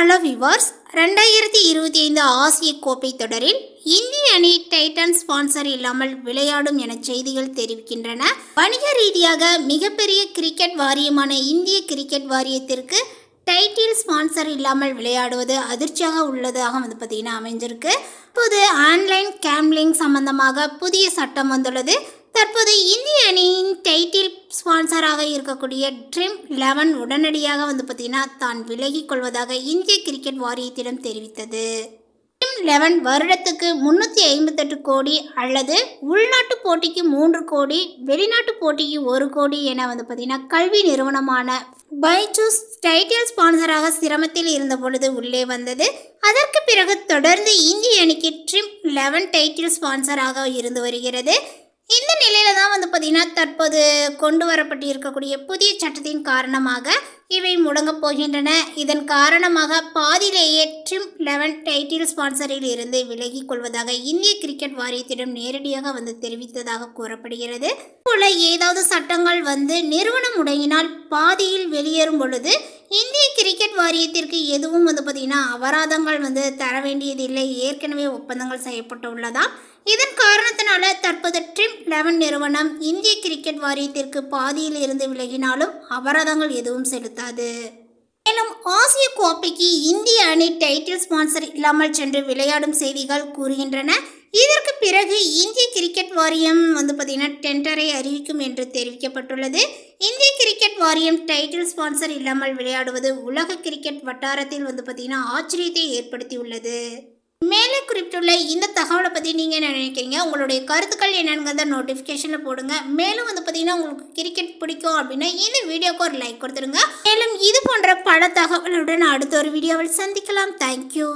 Hello viewers ரெண்டாயிரத்தி இருபத்தி ஐந்து ஆசிய கோப்பை தொடரில் இந்திய அணி டைட்டன் ஸ்பான்சர் இல்லாமல் விளையாடும் என செய்திகள் தெரிவிக்கின்றன. வணிக ரீதியாக மிகப்பெரிய கிரிக்கெட் வாரியமான இந்திய கிரிக்கெட் வாரியத்திற்கு டைட்டில் ஸ்பான்சர் இல்லாமல் விளையாடுவது அதிர்ச்சியாக உள்ளதாக வந்து பார்த்திங்கன்னா அமைஞ்சிருக்கு. இப்போது ஆன்லைன் கேம்லிங் சம்பந்தமாக புதிய சட்டம் வந்துள்ளது. தற்போது ஸ்பான்சராக இருக்கக்கூடிய ட்ரிம் லெவன் உடனடியாக வந்து பார்த்தீங்கன்னா தான் விலகிக் கொள்வதாக இந்திய கிரிக்கெட் வாரியத்திடம் தெரிவித்தது. ட்ரிம் லெவன் வருடத்துக்கு முன்னூற்றி ஐம்பத்தெட்டு கோடி அல்லது உள்நாட்டு போட்டிக்கு மூன்று கோடி வெளிநாட்டு போட்டிக்கு ஒரு கோடி என வந்து பார்த்தீங்கன்னா கல்வி நிறுவனமான பைஜூஸ் டைட்டில் ஸ்பான்சராக சிரமத்தில் இருந்த பொழுது உள்ளே வந்தது. அதற்கு பிறகு தொடர்ந்து இந்திய அணிக்கு ட்ரிம் லெவன் டைட்டில் ஸ்பான்சராக இருந்து வருகிறது. இந்த நிலையில தான் வந்து பார்த்தீங்கன்னா தற்போது கொண்டு வரப்பட்டு இருக்கக்கூடிய புதிய சட்டத்தின் காரணமாக இவை முடங்கப் போகின்றன. இதன் காரணமாக பாதியிலேயே ட்ரிம் லெவன் டைட்டில் ஸ்பான்சரில் இருந்து விலகிக் கொள்வதாக இந்திய கிரிக்கெட் வாரியத்திடம் நேரடியாக வந்து தெரிவித்ததாக கூறப்படுகிறது. போல ஏதாவது சட்டங்கள் வந்து நிறுவனம் முடங்கினால் பாதியில் வெளியேறும் பொழுது இந்திய கிரிக்கெட் வாரியத்திற்கு எதுவும் வந்து பார்த்தீங்கன்னா அபராதங்கள் வந்து தர வேண்டியதில்லை. ஏற்கனவே ஒப்பந்தங்கள் செய்யப்பட்டு உள்ளதா இதன் காரணம் இதனால் தற்போது ட்ரிம் லெவன் நிறுவனம் இந்திய கிரிக்கெட் வாரியத்திற்கு பாதியில் இருந்து விலகினாலும் அபராதங்கள் எதுவும் செலுத்தாது. மேலும் ஆசிய கோப்பைக்கு இந்திய அணி டைட்டில் ஸ்பான்சர் இல்லாமல் சென்று விளையாடும் செய்திகள் கூறுகின்றன. இதற்கு பிறகு இந்திய கிரிக்கெட் வாரியம் வந்து பார்த்திங்கன்னா டெண்டரை அறிவிக்கும் என்று தெரிவிக்கப்பட்டுள்ளது. இந்திய கிரிக்கெட் வாரியம் டைட்டில் ஸ்பான்சர் இல்லாமல் விளையாடுவது உலக கிரிக்கெட் வட்டாரத்தில் வந்து பார்த்திங்கன்னா ஆச்சரியத்தை ஏற்படுத்தியுள்ளது. மேலே குறிப்பிட்டுள்ள இந்த தகவலை பற்றி நீங்கள் என்ன நினைக்கிறீங்க? உங்களுடைய கருத்துக்கள் என்னங்கிறத நோட்டிஃபிகேஷனில் போடுங்க. மேலும் வந்து பார்த்தீங்கன்னா உங்களுக்கு கிரிக்கெட் பிடிக்கும் அப்படின்னா இந்த வீடியோக்கு ஒரு லைக் கொடுத்துருங்க. மேலும் இது போன்ற பல தகவலுடன் அடுத்த ஒரு வீடியோவில் சந்திக்கலாம். தேங்க்யூ